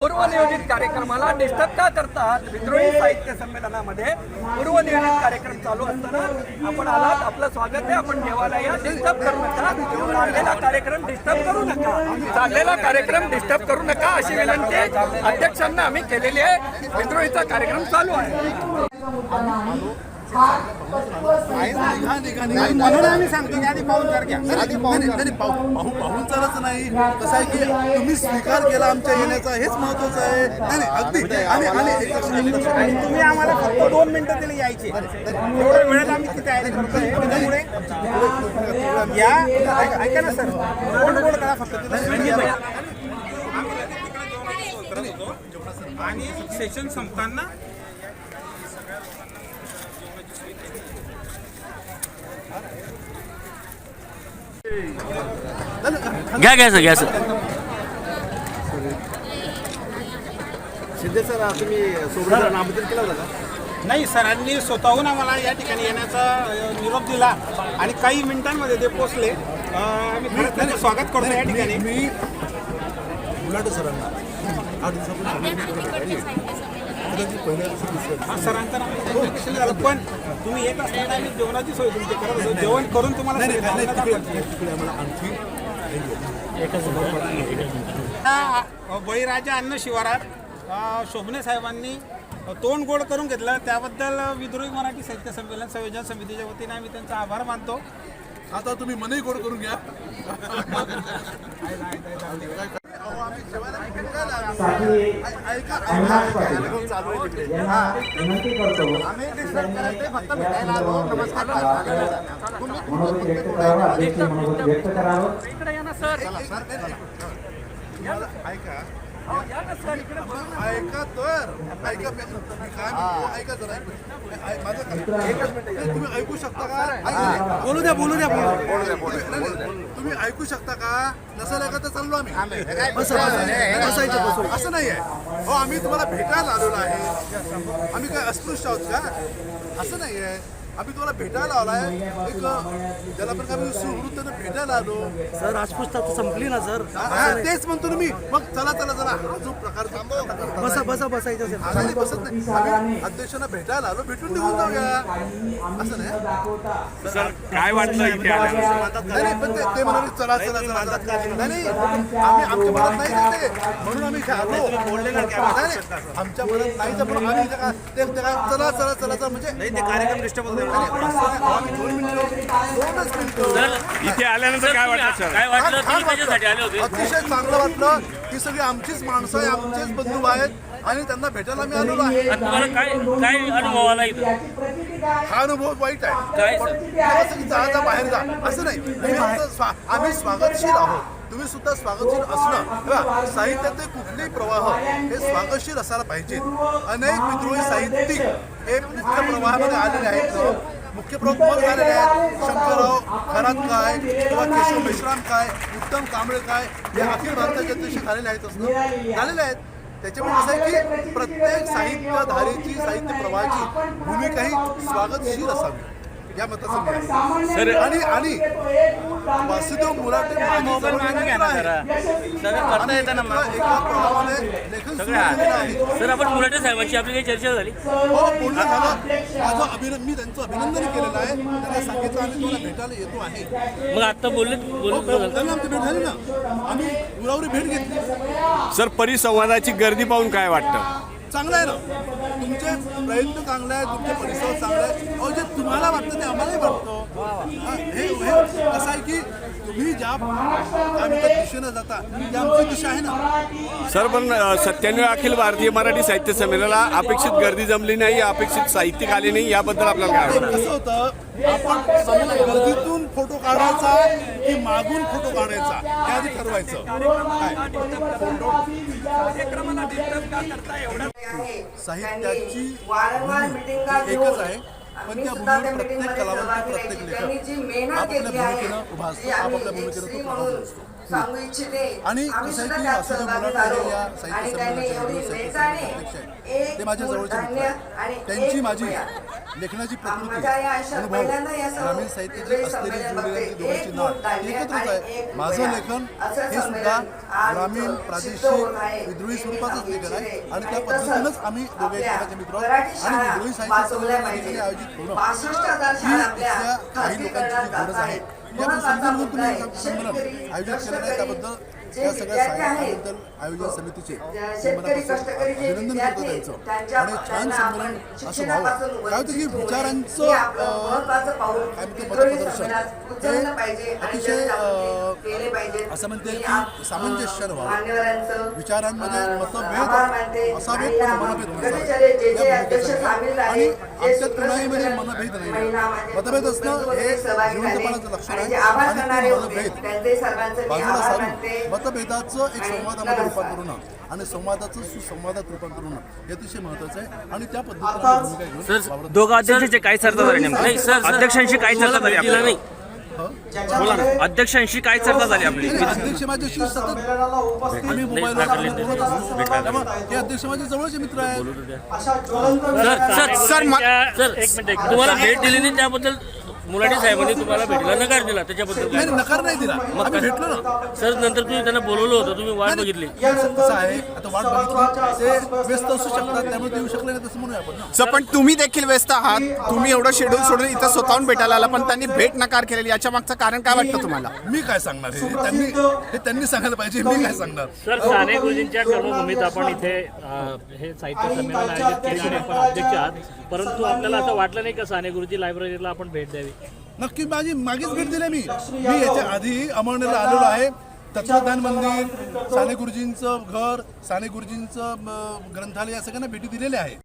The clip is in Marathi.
पूर्वनियोजित कार्यक्रमाला डिस्टर्ब का करतात विद्रोही साहित्य संमेलनामध्ये. पूर्वनियोजित कार्यक्रम चालू असताना आपण आलात आपलं स्वागत आहे. आपण जेवायला या डिस्टर्ब करू नका. चाललेला कार्यक्रम डिस्टर्ब करू नका. चाललेला कार्यक्रम डिस्टर्ब करू नका अशी विनंती अध्यक्षांना आम्ही केलेली आहे. विद्रोहीचा कार्यक्रम चालू आहे. म्हणून आम्ही सांगतो की आधी पाहून कर घ्या आधी पाहून पाहू पाहून पाहून चालच नाही कसं आहे की तुम्ही स्वीकार केला आमच्या येण्याचा हेच महत्वाचं आहे नाही अगदी आणि आणि एक तुम्ही आम्हाला फक्त दोन मिनिटं दिली यायचे एवढ्या वेळेत आम्ही ती तयारी करतोय त्यामुळे या ऐका- ना सर गोड गोड करा फक्त आणि सेशन संपताना घ्या घ्या सर घ्या सर. शिंदे सर तुम्ही सोबत केलं होतं का? नाही सरांनी स्वतःहून आम्हाला या ठिकाणी येण्याचा अ, निरोप दिला आणि काही मिनिटांमध्ये ते पोचले अ, आम्ही खरंच त्यांचं स्वागत करतो या ठिकाणी. मी उलाटे सरांना. आठ दिवसापूर्वी हा सरांचं नाव communication झालं पण तुम्ही येत असताना आम्ही जेवणाची सोय तुमची करत होतो जेवण करून तुम्हाला आणखी हा, बळीराजा अन्न शिवारात अ, शोभणे साहेबांनी तोंड गोड करून घेतलं. त्याबद्दल विद्रोही मराठी साहित्य संमेलन संयोजन समितीच्या वतीने आम्ही त्यांचा आभार मानतो. आता तुम्ही मनही गोड करून घ्या. विनंती करतो मनोगत व्यक्त करावं. अध्यक्ष मनोगत व्यक्त करावं ऐका. ऐका तर. ऐका काय ऐका जरा माझं एकच मिनिट तुम्ही ऐकू शकता का. बोलू द्या बोलू द्या तुम्ही ऐकू शकता का? नसेल ऐका तर चाललो आम्ही. बसायचं असं नाही आहे हो आम्ही तुम्हाला भेटायला आलेलो आहे. आम्ही काय अस्पृश्य आहोत का? असं नाही आहे आम्ही तुम्हाला भेटायला आलाय एक ज्याला पण आम्ही सुहृद भेटायला आलो. सर राजपूत संपली ना सर. तेच म्हणतो ना मी. मग चला चला चला. हा जो प्रकार बसा बसा बसायचं सर. आम्ही बसत नाही. आम्ही अध्यक्षांना भेटायला आलो. भेटून निघून जाऊया. असं नाही. काय वाटलं इथे नाही नाही, पण ते- ते म्हणाले चला चला चला. नाही नाही आम्ही आमच्या मनात नाही जाते म्हणून आम्ही इथे आलो. नाही, नाही, आमच्या मनात नाही तर पण आम्ही इथे काय- ते ते काय चला चला चला चला म्हणजे ते कार्यक्रम डिस्टर्ब इथे आल्यानंतर काय वाटलं सर? काय वाटलं? छान- छान तुम्ही कशासाठी आले वाटलं. होते अतिशय चांगलं वाटलं. ही सगळी आमचीच माणसं आहे आमचेच बंधू आहेत आणि त्यांना भेटायला मी आलेलो आहे. आणि तुम्हाला काय काय अनुभव आला इथं? हा अनुभव वाईट आहे. काय सर? की जा जा बाहेर जा. असं नाही. आम्ही स्वागतशील आहोत. तुम्ही सुद्धा स्वागतशील असणं किंवा साहित्याचे कुठलेही प्रवाह हे स्वागतशील असायला पाहिजेत. अनेक विद्रोही साहित्यिक हे मुख्य प्रवाहामध्ये आलेले आहेत. मुख्य प्रमुख झालेले आहेत. शंकरराव खरात काय किंवा केशव मेश्राम काय उत्तम कांबळे काय हे अखिल भारताचे अध्यक्ष झालेले आहेत असणं झालेले आहेत. त्याच्यामुळे कसं आहे की प्रत्येक साहित्यधारेची साहित्य प्रवाहाची भूमिका ही स्वागतशील असावी. या मताचं मी आहे. सर आणि आणि वासुदेव मुराटे एका- प्रवाहाने लेखन सुरू केलेलं आहे. सर आपण मुलाटे साहेबांची आपली काही चर्चा झाली? हो बोलणं झालं. माझं अभिनंदन मी त्यांचं अभिनंदन केलेलं आहे. त्यांना सांगितलं आम्ही तुम्हाला भेटायला येतो आहे. मग आता बोलले हो, बोलत त्यांना आमची भेट झाली ना. आम्ही गुरावरी भेट घेतली. सर परिसंवादाची गर्दी पाहून काय वाटतं? चांगलं आहे ना? तुमचे प्रयत्न चांगले आहेत तुमचे परिसर चांगले आहेत. अहो जे तुम्हाला वाटतं ते आम्हालाही वाटतं. हा, हे कसं आहे की तुम्ही ज्या म्हणतात दिशेनं जाता ती आमची दिशा आहे ना? सर पण सत्त्याण्णव अखिल भारतीय मराठी साहित्य संमेलनाला अपेक्षित गर्दी जमली नाही अपेक्षित साहित्यिक आले नाही याबद्दल आपल्याला काय कसं होतं आपण समोर गर्दीतून फोटो काढायचा की मागून फोटो काढायचा हे आधी ठरवायचं. साहित्याची एकच आहे. पण त्या भूमीवर प्रत्येक कलावंत प्रत्येक लेखक भूमिकेनं उभा असतो आपापल्या भूमिकेनं तो प्रभावी असतो आणि कसं की वासुदेव या साहित्य संमेलनाचे अध्यक्ष आहेत. ते माझ्या जवळचे मित्र आहेत त्यांची माझी. लेखनाची प्रकृती अनुभव ग्रामीण साहित्याची असलेली जुळलेली. दोघांची नाळ एकत्रच आहे माझं. लेखन हे सुद्धा ग्रामीण प्रादेशिक. विद्रोही स्वरूपाचंच लेखन आहे आणि त्या. पद्धतीनंच आम्ही दोघे एकमेकाचे मित्र आणि विद्रोही साहित्य संमेलन. आयोजित पासष्ट हजार शाळा आपल्या लोकांची जी जात आहेत. घेऊन मुद्दा आहे. शेतकरी, त्याबद्दल जे या सगळ्या साहित्याबद्दल आयोजन समितीचे कष्टकरी जे अभिनंदन करतो त्यांचं आणि छान संमेलन असं व्हावं काय होतं की. विचारांचं हे काय म्हणते हे आणि अतिशय. असं म्हणते की सामंजस्यानं व्हावं. विचारांमध्ये मतभेद. असावेत पण मनभेद नसावेत. आणि आमच्यात कुणाहीमध्ये मनभेद नाही मतभेद असणं हे. जिवंतपणाचं लक्षण आहे आणि करणारे ते होते, मतभेद त्यांचे सर्वांचे मी बाजूला सारून. मतभेदाचं एक संवादामध्ये. रूपांतर होणं आणि. संवादाचं सुसंवादात रूपांतर होणं हे अतिशय महत्वाचं आहे. आणि त्या पद्धतीने दोघं अध्यक्षांचे काय चर्चा झाली अध्यक्षांशी काय चर्चा झाली आपली? नाही. अध्यक्षांशी काय चर्चा झाली आपली? नाही, अध्यक्ष माझ्याशी सतत आम्ही मोबाईलवर बोलत असतो त्यामुळे हे अध्यक्ष माझे जवळचे मित्र आहेत. सर सर सर सर एक मिनिट. तुम्हाला भेट दिली नाही त्याबद्दल मुलाटी साहेबांनी तुम्हाला भेटीला नकार दिला त्याच्याबद्दल काय? नाही, नकार नाही दिला. आम्ही भेटलो ना. सर नंतर तुम्ही त्यांना बोलवलं होतं तुम्ही वाट बघितली. कसं कसं आहे आता वाट बघितली ते व्यस्त असू शकतात त्यामुळे ते येऊ शकले नाही तसं म्हणूया आपण ना. सर पण तुम्ही देखील व्यस्त आहात. तुम्ही एवढं शेड्यूल सोडून इथं स्वतःहून भेटायला आला पण त्यांनी भेट नकार केलेली याच्या मागचं कारण काय वाटतं तुम्हाला? मी काय सांगणार हे? त्यांनी हे त्यांनी सांगायला पाहिजे मी काय सांगणार? सर साने गुरुजींच्या कर्मभूमीत आपण इथे अ, हे साहित्य संमेलन आयोजित केले आणि आपण अध्यक्ष आहात. परंतु आपल्याला असं वाटलं नाही का साने गुरुजी लायब्ररीला आपण भेट द्यावी? नक्की माझी मागेच भेट दिली मी. मी याच्या आधी अमळनेरला आलेलो आहे. तत्वज्ञान मंदिर साने गुरुजींचं घर साने गुरुजींचं ग्रंथालय या सगळ्यांना भेटी दिलेल्या आहे